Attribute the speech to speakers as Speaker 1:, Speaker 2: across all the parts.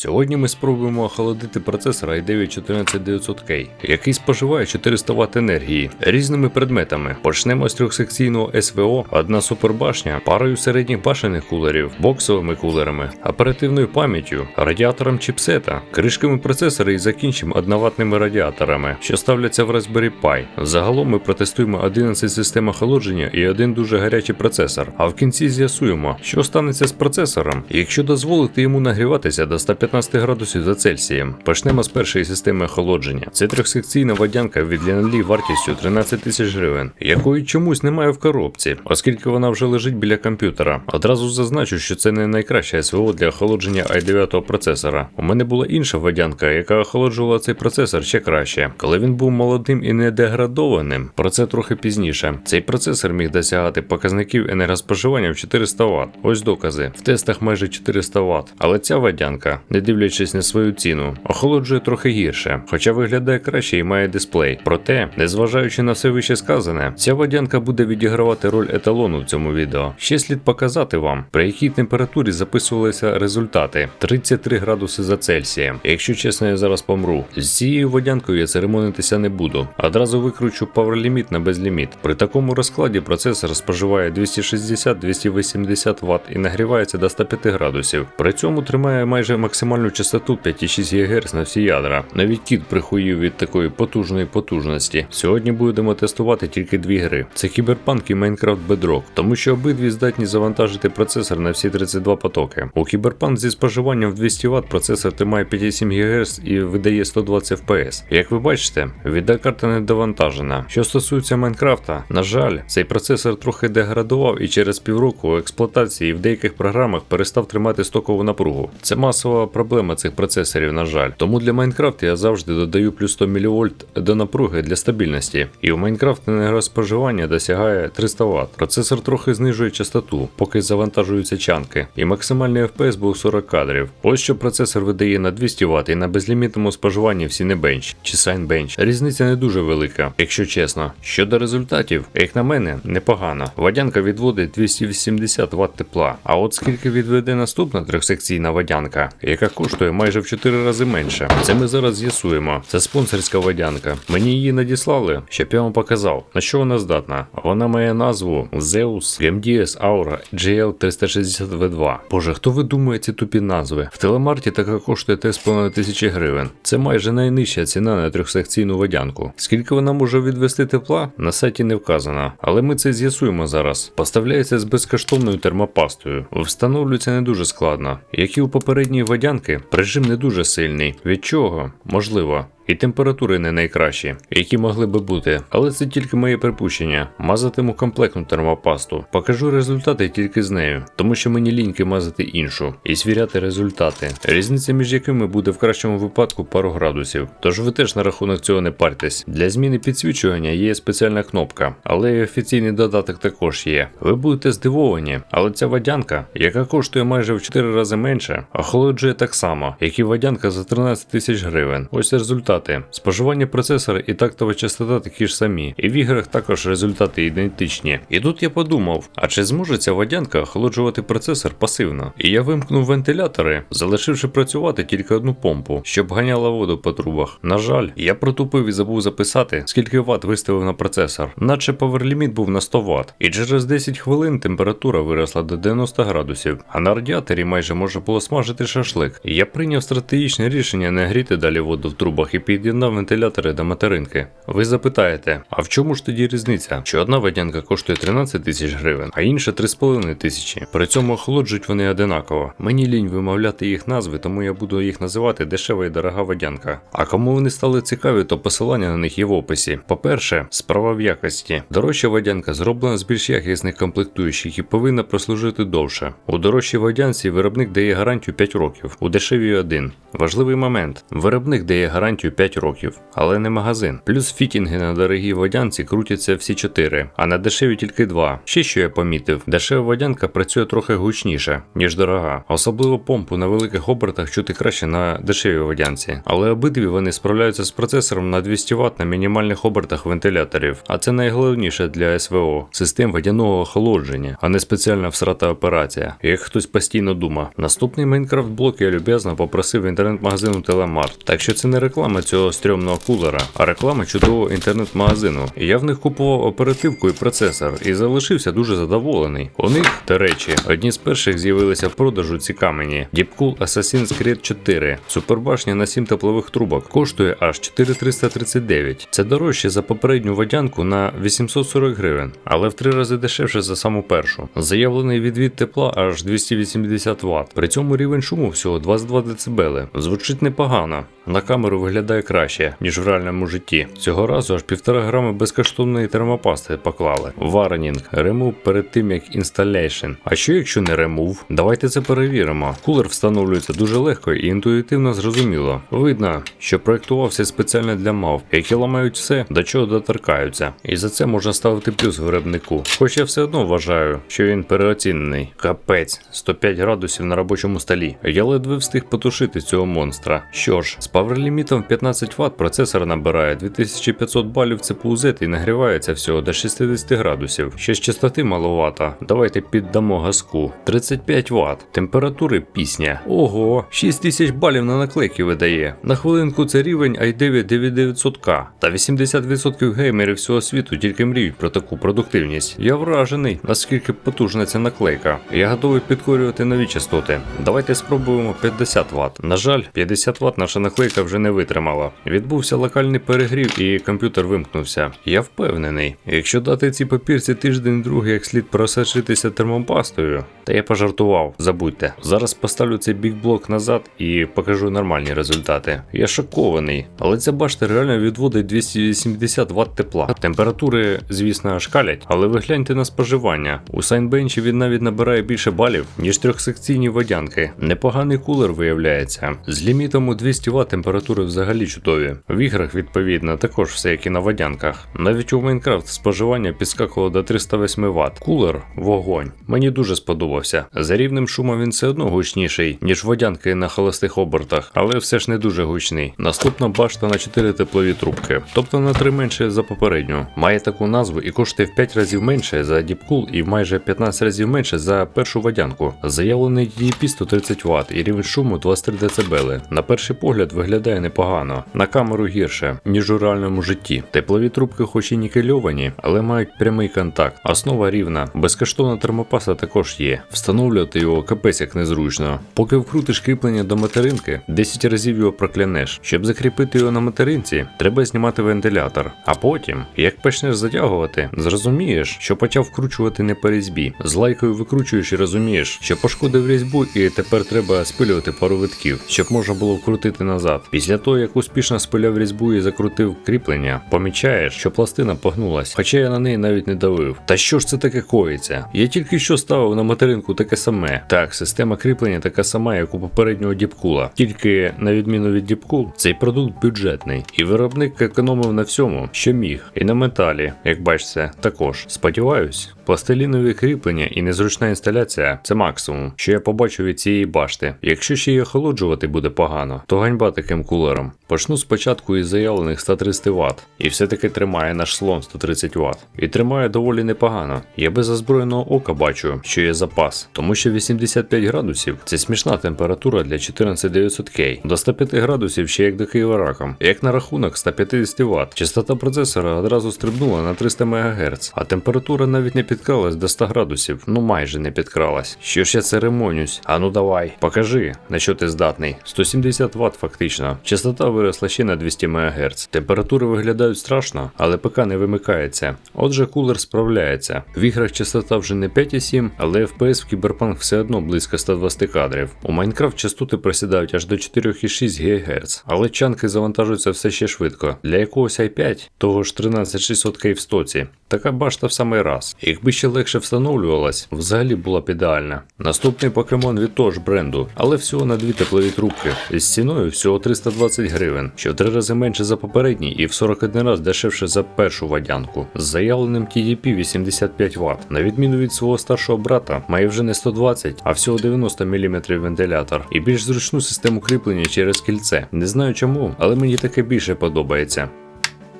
Speaker 1: Сьогодні ми спробуємо охолодити процесор i9 14900K, який споживає 400 Вт енергії різними предметами. Почнемо з трьохсекційного СВО, одна супербашня, парою середніх башених кулерів, боксовими кулерами, оперативною пам'яттю, радіатором чіпсета, кришками процесора і закінчимо одноватними радіаторами, що ставляться в Raspberry Pi. Загалом ми протестуємо 11 систем охолодження і один дуже гарячий процесор. А в кінці з'ясуємо, що станеться з процесором, якщо дозволити йому нагріватися до 115 градусів за Цельсієм. Почнемо з першої системи охолодження. Це трьохсекційна водянка від Лінлі вартістю 13 тисяч гривень, якої чомусь немає в коробці, оскільки вона вже лежить біля комп'ютера. Одразу зазначу, що це не найкраще СВО для охолодження i9 процесора. У мене була інша водянка, яка охолоджувала цей процесор ще краще. Коли він був молодим і не деградованим, про це трохи пізніше. Цей процесор міг досягати показників енергоспоживання в 400 Вт. Ось докази. В тестах майже 400 Вт. Але ця водянка, не дивлячись на свою ціну, охолоджує трохи гірше, хоча виглядає краще і має дисплей. Проте, незважаючи на все вище сказане, ця водянка буде відігравати роль еталону в цьому відео. Ще слід показати вам, при якій температурі записувалися результати 33 градуси за Цельсієм. Якщо чесно, я зараз помру. З цією водянкою я церемонитися не буду. Одразу викручу PowerLimit на безліміт. При такому розкладі процесор споживає 260-280 Вт і нагрівається до 105 градусів. При цьому тримає майже максимальну частоту 5,6 ГГц на всі ядра. Навіть кіт прихуїв від такої потужної потужності. Сьогодні будемо тестувати тільки дві гри: це Cyberpunk і Minecraft Bedrock, тому що обидві здатні завантажити процесор на всі 32 потоки. У Cyberpunk зі споживанням в 200 Вт процесор тримає 5,7 ГГц і видає 120 FPS. Як ви бачите, відеокарта не довантажена. Що стосується Майнкрафта, на жаль, цей процесор трохи деградував і через півроку експлуатації в деяких програмах перестав тримати стокову напругу. Це масова проблема цих процесорів, на жаль. Тому для Майнкрафта я завжди додаю плюс 100 мВ до напруги для стабільності. І в Майнкрафт енергоспоживання досягає 300 Вт. Процесор трохи знижує частоту, поки завантажуються чанки, і максимальний FPS був 40 кадрів. Ось що процесор видає на 200 Вт і на безлімітному споживанні в Cinebench чи Signbench. Різниця не дуже велика, якщо чесно. Щодо результатів, як на мене, непогано. Водянка відводить 280 Вт тепла. А от скільки відведе наступна трьохсекційна водянка, яка коштує майже в 4 рази менше. Це ми зараз з'ясуємо. Це спонсорська водянка. Мені її надіслали, щоб я вам показав, на що вона здатна. Вона має назву Zeus GMDS Aura GL360V2. Боже, хто видумує ці тупі назви? В телемарті така коштує 3,5 тисячі гривень. Це майже найнижча ціна на трьохсекційну водянку. Скільки вона може відвести тепла, на сайті не вказано. Але ми це з'ясуємо зараз. Поставляється з безкоштовною термопастою. Встановлюється не дуже складно. Як і у попередньої водянки, режим не дуже сильний. Від чого? Можливо. І температури не найкращі, які могли би бути, але це тільки моє припущення. Мазатиму комплектну термопасту. Покажу результати тільки з нею, тому що мені ліньки мазати іншу і звіряти результати, різниця між якими буде в кращому випадку пару градусів. Тож ви теж на рахунок цього не партесь. Для зміни підсвічування є спеціальна кнопка, але і офіційний додаток також є. Ви будете здивовані, але ця водянка, яка коштує майже в 4 рази менше, охолоджує так само, як і водянка за 13 тисяч гривень. Ось результати. Споживання процесора і тактова частота такі ж самі, і в іграх також результати ідентичні. І тут я подумав: а чи зможе ця водянка охолоджувати процесор пасивно? І я вимкнув вентилятори, залишивши працювати тільки одну помпу, щоб ганяла воду по трубах. На жаль, я протупив і забув записати, скільки ватт виставив на процесор, наче паверліміт був на 100 Вт. І через 10 хвилин температура виросла до 90 градусів, а на радіаторі майже можна було смажити шашлик. І я прийняв стратегічне рішення не гріти далі воду в трубах і під'єднав вентилятори до материнки. Ви запитаєте, а в чому ж тоді різниця? Що одна водянка коштує 13 тисяч гривень, а інша 3,5 тисячі. При цьому охолоджують вони одинаково. Мені лінь вимовляти їх назви, тому я буду їх називати дешева і дорога водянка. А кому вони стали цікаві, то посилання на них є в описі. По-перше, справа в якості. Дорожча водянка зроблена з більш якісних комплектуючих і повинна прослужити довше. У дорожчій водянці виробник дає гарантію 5 років, у дешевій 1. Важливий момент: виробник дає гарантію 5 років, але не магазин. Плюс фітінги на дорогій водянці крутяться всі 4, а на дешеві тільки 2. Ще що я помітив, дешева водянка працює трохи гучніше, ніж дорога. Особливо помпу на великих обертах чути краще на дешевій водянці. Але обидві вони справляються з процесором на 200 Вт на мінімальних обертах вентиляторів. А це найголовніше для СВО систем водяного охолодження, а не спеціальна всрата операція. Як хтось постійно дума. Наступний Майнкрафт блок я люб'язно попросив інтернет-магазину Телемарт. Так що це не реклама цього стрьомного кулера, а реклама чудового інтернет-магазину. Я в них купував оперативку і процесор і залишився дуже задоволений. У них, до речі, одні з перших з'явилися в продажу ці камені. Deepcool Assassin's Creed 4. Супербашня на 7 теплових трубок. Коштує аж 4339. Це дорожче за попередню водянку на 840 гривень, але в три рази дешевше за саму першу. Заявлений відвід тепла аж 280 Вт. При цьому рівень шуму всього 22 дБ. Звучить непогано. На камеру виглядає краще, ніж в реальному житті. Цього разу аж півтора грами безкоштовної термопасти поклали. Варенінг, ремув перед тим як інсталяйшн. А що якщо не ремув? Давайте це перевіримо. Кулер встановлюється дуже легко і інтуїтивно зрозуміло. Видно, що проєктувався спеціально для мав, які ламають все, до чого доторкаються. І за це можна ставити плюс виробнику. Хоч я все одно вважаю, що він переоцінений. Капець, 105 градусів на робочому столі. Я ледве встиг потушити цього монстра. Що ж, з паверлімітом 15 Вт процесор набирає 2500 балів CPU Z і нагрівається всього до 60 градусів. Ще з частоти маловато. Давайте піддамо газку. 35 Вт. Температури пісня. Ого, 6000 балів на наклейки видає. На хвилинку це рівень i9 9900K. Та 80% геймерів всього світу тільки мріють про таку продуктивність. Я вражений, наскільки потужна ця наклейка. Я готовий підкорювати нові частоти. Давайте спробуємо 50 Вт. На жаль, 50 Вт наша наклейка вже не витримала. Відбувся локальний перегрів і комп'ютер вимкнувся. Я впевнений, якщо дати цій папірці тиждень другий як слід просочитися термопастою, та я пожартував, забудьте. Зараз поставлю цей бікблок назад і покажу нормальні результати. Я шокований, але ця башта реально відводить 280 Вт тепла. Температури, звісно, шкалять, але ви гляньте на споживання. У Сайнбенчі він навіть набирає більше балів, ніж трьохсекційні водянки. Непоганий кулер виявляється. З лімітом у 200 Вт температури взагалі чудові. В іграх, відповідно, також все як і на водянках. Навіть у Майнкрафт споживання підскакувало до 308 Вт. Кулер вогонь. Мені дуже сподобався. За рівнем шуму він все одно гучніший, ніж водянки на холостих обертах, але все ж не дуже гучний. Наступна башта на 4 теплові трубки, тобто на 3 менше за попередню. Має таку назву і коштує в 5 разів менше за Deepcool і майже 15 разів менше за першу водянку. Заявлений DP 130 Вт і рівень шуму 23 дБ. На перший погляд виглядає непогано, на камеру гірше, ніж у реальному житті. Теплові трубки, хоч і нікельовані, але мають прямий контакт. Основа рівна, безкоштовна термопаса також є. Встановлювати його капець як незручно. Поки вкрутиш кріплення до материнки, 10 разів його проклянеш. Щоб закріпити його на материнці, треба знімати вентилятор. А потім, як почнеш затягувати, зрозумієш, що почав вкручувати не по різьбі. З лайкою викручуєш і розумієш, що пошкодив різьбу, і тепер треба спилювати пару витків, щоб можна було вкрутити назад. Після того, як успішно спиляв різьбу і закрутив кріплення, помічаєш, що пластина погнулась, хоча я на неї навіть не давив. Та що ж це таке коїться? Я тільки що ставив на материнку таке саме. Так, система кріплення така сама, як у попереднього діпкула. Тільки на відміну від діпкул, цей продукт бюджетний, і виробник економив на всьому, що міг, і на металі, як бачите, також. Сподіваюсь. Пластилінові кріплення і незручна інсталяція це максимум, що я побачу від цієї башти. Якщо ще її охолоджувати буде погано, то ганьба таким кулером. Почну спочатку із заявлених 130 Вт, і все-таки тримає наш слон 130 Вт. І тримає доволі непогано. Я без озброєного ока бачу, що є запас, тому що 85 градусів це смішна температура для 14900K. До 105 градусів ще як до Києва раком. Як на рахунок 150 Вт. Частота процесора одразу стрибнула на 300 МГц, а температура навіть не підкралась до 100 градусів. Ну майже не підкралась. Що ж я церемонюсь? А ну давай, покажи, на що ти здатний. 170 Вт фактично. Частота виросла ще на 200 МГц. Температури виглядають страшно, але ПК не вимикається. Отже, кулер справляється. В іграх частота вже не 5,7, але FPS в Cyberpunk все одно близько 120 кадрів. У Майнкрафт частоти просідають аж до 4,6 ГГц, але чанки завантажуються все ще швидко. Для якогось i5, того ж 13600K в стоці. Така башта в самий раз. Якби ще легше встановлювалась, взагалі була б ідеальна. Наступний покемон від того ж бренду, але всього на дві теплові трубки з ціною всього 320 гривень. Гривень, що в три рази менше за попередній і в 41 раз дешевше за першу водянку. З заявленим TDP 85 Вт. На відміну від свого старшого брата, має вже не 120, а всього 90 мм вентилятор і більш зручну систему кріплення через кільце. Не знаю чому, але мені таке більше подобається.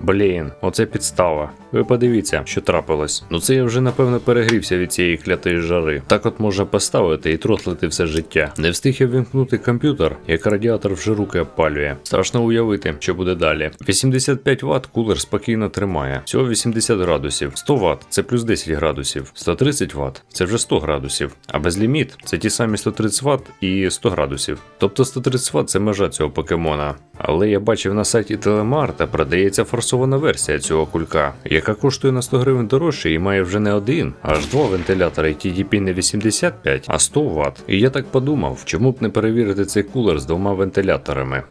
Speaker 1: Блін, оце підстава. Ви подивіться, що трапилось. Ну це я вже напевно перегрівся від цієї клятої жари. Так от можна поставити і тротлити все життя. Не встиг я вімкнути комп'ютер, як радіатор вже руки опалює. Страшно уявити, що буде далі. 85 Вт кулер спокійно тримає. Всього 80 градусів. 100 Вт це плюс 10 градусів. 130 Вт це вже 100 градусів. А безліміт це ті самі 130 Вт і 100 градусів. Тобто 130 Вт це межа цього покемона. Але я бачив на сайті Телемарта продається форсована версія цього кулька, яка коштує на 100 гривень дорожче і має вже не один, аж два вентилятори TDP не 85, а 100 Вт. І я так подумав, чому б не перевірити цей кулер з двома вентиляторами.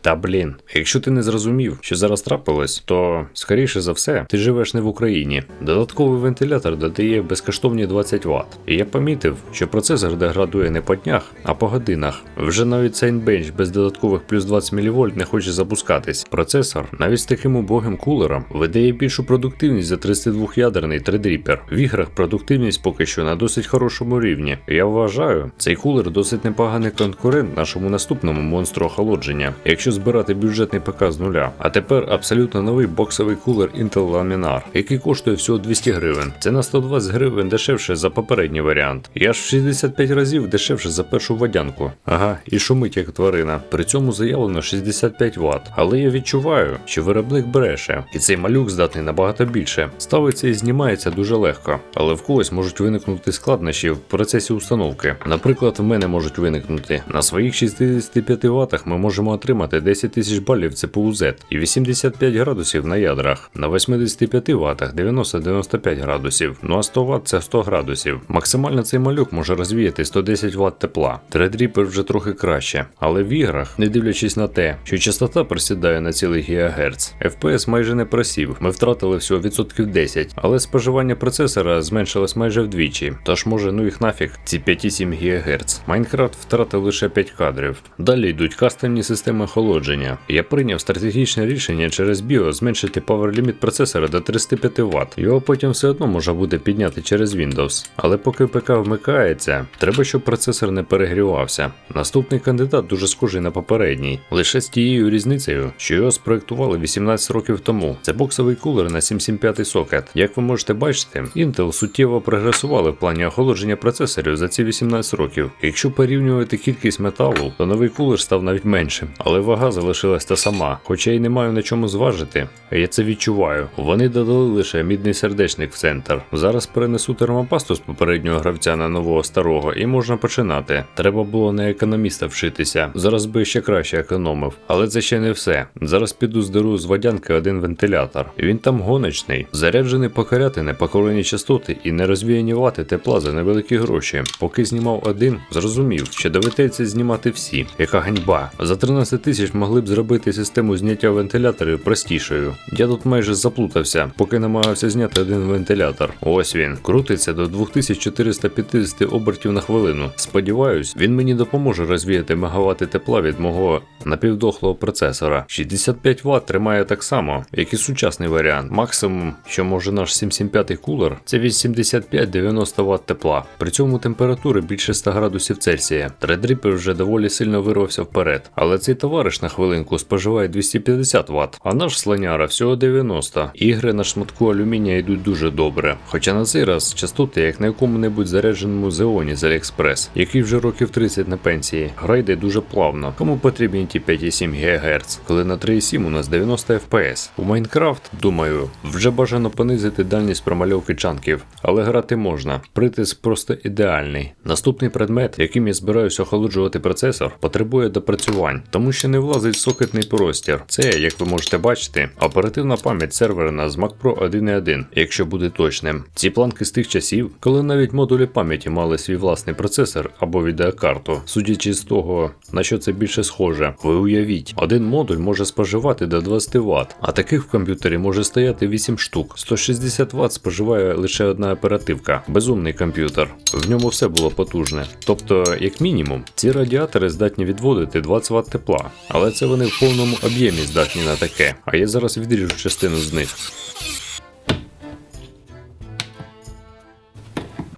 Speaker 1: Та блін, якщо ти не зрозумів, що зараз трапилось, то скоріше за все ти живеш не в Україні. Додатковий вентилятор додає безкоштовні 20 Вт. І я помітив, що процесор деградує не по днях, а по годинах. Вже навіть Sainbench без додаткових плюс 20 мВ не хоче запускатись. Процесор навіть з таким убогим кулером видає більшу продуктивність за 32-ядерний тредріпер. В іграх продуктивність поки що на досить хорошому рівні. Я вважаю, цей кулер досить непоганий конкурент нашому наступному монстру охолодження. Якщо збирати бюджетний ПК з нуля. А тепер абсолютно новий боксовий кулер Intel Laminar, який коштує всього 200 гривень. Це на 120 гривень дешевше за попередній варіант. Аж в 65 разів дешевше за першу водянку. Ага, і шумить як тварина. При цьому заявлено 65 Вт. Але я відчуваю, що виробник бреше, і цей малюк здатний набагато більше. Ставиться і знімається дуже легко, але в когось можуть виникнути складнощі в процесі установки. Наприклад, в мене можуть виникнути. На своїх 65 Вт ми можемо отримати 10 тисяч балів CPU Z і 85 градусів на ядрах. На 85 Вт 90-95 градусів. Ну а 100 Вт це 100 градусів. Максимально цей малюк може розвіяти 110 Вт тепла. Threadripper вже трохи краще, але в іграх, не дивлячись на те, що частота просідає на цілий ГГц, FPS майже не просів. Ми втратили всього відсотків 10, але споживання процесора зменшилось майже вдвічі. Тож може ну їх нафіг ці 5,7 ГГц. Майнкрафт втратив лише 5 кадрів. Далі йдуть кастомні системи охолодження. Я прийняв стратегічне рішення через BIOS зменшити power-ліміт процесора до 35 Вт. Його потім все одно можна буде підняти через Windows. Але поки ПК вмикається, треба, щоб процесор не перегрівався. Наступний кандидат дуже схожий на попередній, лише з тією різницею, що його спроектували 18 років тому. Це боксовий кулер на 775 сокет. Як ви можете бачити, Intel суттєво прогресували в плані охолодження процесорів за ці 18 років. Якщо порівнювати кількість металу, то новий кулер став навіть меншим, але вага залишилась та сама, хоча й не маю на чому зважити. Я це відчуваю. Вони додали лише мідний сердечник в центр. Зараз перенесу термопасту з попереднього гравця на нового старого, і можна починати. Треба було на економіста вчитися. Зараз би ще краще економив. Але це ще не все. Зараз піду здеру з водянки один вентилятор. Він там гоночний, заряджений покоряти непокорені частоти і не розвіяні вати тепла за невеликі гроші. Поки знімав один, зрозумів, що доведеться знімати всі. Яка ганьба. За 13 тисяч могли б зробити систему зняття вентиляторів простішою. Я тут майже заплутався, поки намагався зняти один вентилятор. Ось він крутиться до 2450 обертів на хвилину. Сподіваюсь, він мені допоможе розвіяти мегавати тепла від мого напівдохлого процесора. 65 Вт тримає так само, як і сучасний варіант. Максимум, що може наш 775 кулер, це 85-90 Вт тепла. При цьому температури більше 100 градусів Цельсія. Тредріпер вже доволі сильно вирвався вперед. Але цей товариш на хвилинку споживає 250 Вт, а наш слоняра всього 90. Ігри на шматку алюмінія йдуть дуже добре. Хоча на цей раз частоти, як на якому-небудь зарядженому Зеоні з Aliexpress, який вже років 30 на пенсії, гра йде дуже плавно. Кому потрібні ті 5,7 ГГц, коли на 3,7 у нас 90 FPS. У Майнкрафт, думаю, вже бажано понизити дальність промальовки чанків, але грати можна. Притиск просто ідеальний. Наступний предмет, яким я збираюся охолоджувати процесор, потребує допрацювань, тому що не влазить в сокетний простір. Це, як ви можете бачити, оперативна пам'ять серверна з Mac Pro 1.1, якщо буде точним. Ці планки з тих часів, коли навіть модулі пам'яті мали свій власний процесор або відеокарту. Судячи з того, на що це більше схоже, ви уявіть, один модуль може споживати до 20 Вт, а таких в комп'ютері може стояти 8 штук. 160 Вт споживає лише одна оперативка, безумний комп'ютер. В ньому все було потужне. Тобто, як мінімум, ці радіатори здатні відводити 20 Вт тепла. Але це вони в повному об'ємі здатні на таке. А я зараз відріжу частину з них.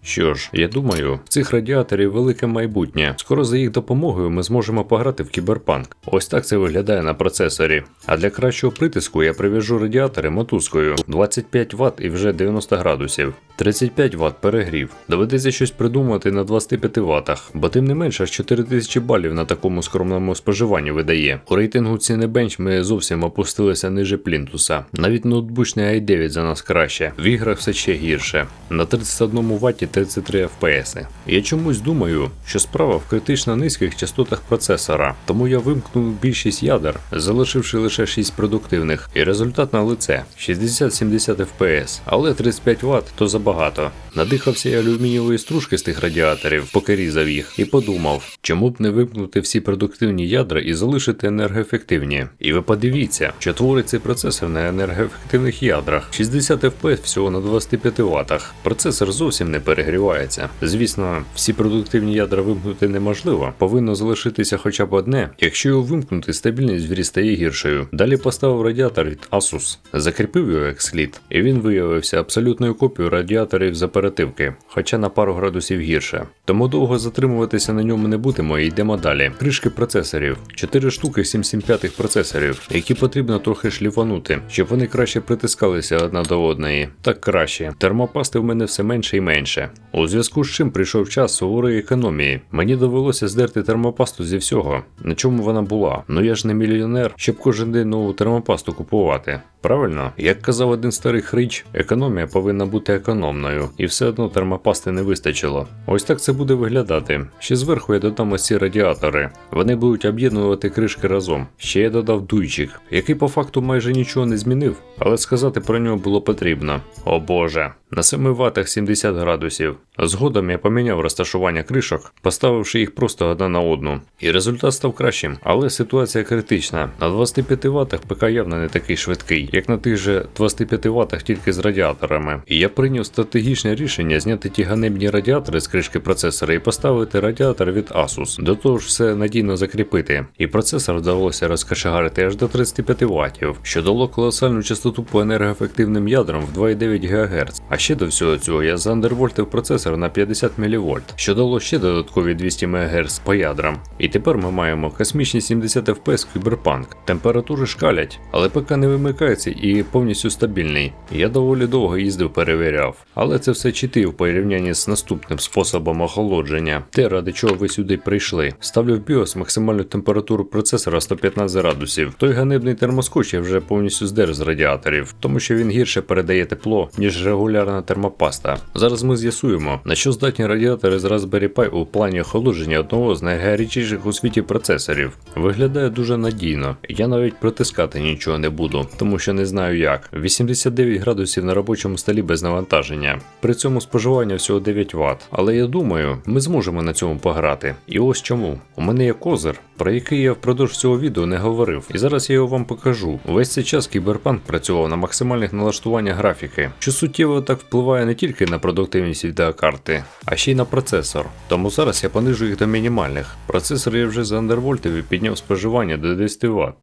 Speaker 1: Що ж, я думаю, цих радіаторів велике майбутнє. Скоро за їх допомогою ми зможемо пограти в кіберпанк. Ось так це виглядає на процесорі. А для кращого притиску я прив'яжу радіатори мотузкою 25 Вт і вже 90 градусів. 35 Вт перегрів. Доведеться щось придумати на 25 Вт, бо тим не менше аж 4000 балів на такому скромному споживанні видає. У рейтингу Cinebench ми зовсім опустилися ниже плінтуса. Навіть ноутбучний i9 за нас краще. В іграх все ще гірше. На 31 Вт 33 FPS. Я чомусь думаю, що справа в критично низьких частотах процесора, тому я вимкнув більшість ядер, залишивши лише 6 продуктивних, і результат на лице 60-70 FPS, але 35 Вт то забагато. Надихався я алюмінієвої стружки з тих радіаторів, поки різав їх, і подумав, чому б не вимкнути всі продуктивні ядра і залишити енергоефективні. І ви подивіться, що творить цей процесор на енергоефективних ядрах. 60 FPS всього на 25 Вт. Процесор зовсім не перегрівається. Звісно, всі продуктивні ядра вимкнути неможливо, повинно залишитися хоча б одне. Якщо його вимкнути, стабільність в стає гіршою. Далі поставив радіатор від Asus, закріпив його як слід, і він виявився абсолютною копією радіаторів з оперативки, хоча на пару градусів гірше. Тому довго затримуватися на ньому не будемо і йдемо далі. Кришки процесорів, 4 штуки 775 процесорів, які потрібно трохи шліфанути, щоб вони краще притискалися одна до одної. Так краще. Термопасти в мене все менше і менше. time. У зв'язку з чим прийшов час суворої економії. Мені довелося здерти термопасту зі всього, на чому вона була. Ну я ж не мільйонер, щоб кожен день нову термопасту купувати. Правильно, як казав один старий хрич, економія повинна бути економною, і все одно термопасти не вистачило. Ось так це буде виглядати. Ще зверху я додам ось ці радіатори. Вони будуть об'єднувати кришки разом. Ще я додав дуйчик, який по факту майже нічого не змінив, але сказати про нього було потрібно. О боже. На 7 ватах 70 градусів. Згодом я поміняв розташування кришок, поставивши їх просто одна на одну. І результат став кращим, але ситуація критична. На 25 ватах ПК явно не такий швидкий, як на тих же 25 ватах тільки з радіаторами. І я прийняв стратегічне рішення зняти ті ганебні радіатори з кришки процесора і поставити радіатор від Asus. До того ж все надійно закріпити. І процесор вдалося розкашагарити аж до 35 ватів, що дало колосальну частоту по енергоефективним ядрам в 2,9 ГГц. А ще до всього цього я зандервольтив процесор на 50 мВ, що дало ще додаткові 200 МГц по ядрам. І тепер ми маємо космічні 70 FPS кіберпанк. Температури шкалять, але ПК не вимикається і повністю стабільний. Я доволі довго їздив, перевіряв. Але це все чити в порівнянні з наступним способом охолодження. Те, ради чого ви сюди прийшли. Ставлю в BIOS максимальну температуру процесора 115 градусів. Той ганебний термоскоч я вже повністю здер з радіаторів, тому що він гірше передає тепло, ніж регулярна термопаста. Зараз ми з'ясуємо, на що здатні радіатори з Raspberry Pi у плані охолодження одного з найгарячіших у світі процесорів. Виглядає дуже надійно. Я навіть протискати нічого не буду, тому що не знаю як. 89 градусів на робочому столі без навантаження. При цьому споживання всього 9 Вт. Але я думаю, ми зможемо на цьому пограти. І ось чому. У мене є козир, про який я впродовж цього відео не говорив. І зараз я його вам покажу. Весь цей час кіберпанк працював на максимальних налаштуваннях графіки, що суттєво так впливає не тільки на продуктивність відеокарти, а ще й на процесор. Тому зараз я понижу їх до мінімальних. Процесор я вже заандервольтив і підняв споживання до 10 Вт.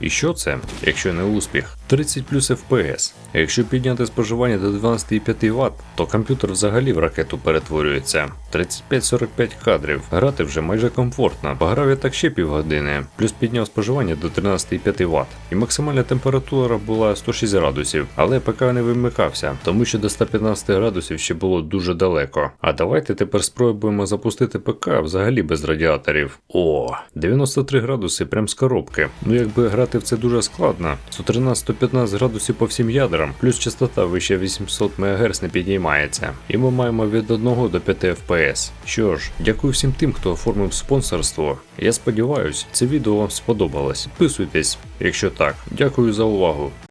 Speaker 1: І що це, якщо не успіх? 30 плюс FPS. Якщо підняти споживання до 12,5 Вт, то комп'ютер взагалі в ракету перетворюється. 35-45 кадрів. Грати вже майже комфортно. Пограв я так ще півгодини, плюс підняв споживання до 13,5 Вт. І максимальна температура була 106 градусів, але ПК не вимикався, тому що до 115 градусів ще було дуже далеко. А давайте тепер спробуємо запустити ПК взагалі без радіаторів. О, 93 градуси прям з коробки. Ну якби грати в це дуже складно. 113-115 градусів по всім ядрам, плюс частота вище 800 МГц не підіймається. І ми маємо від 1 до 5 FPS. Що ж, дякую всім тим, хто оформив спонсорство. Я сподіваюся, це відео вам сподобалось. Підписуйтесь, якщо так. Дякую за увагу.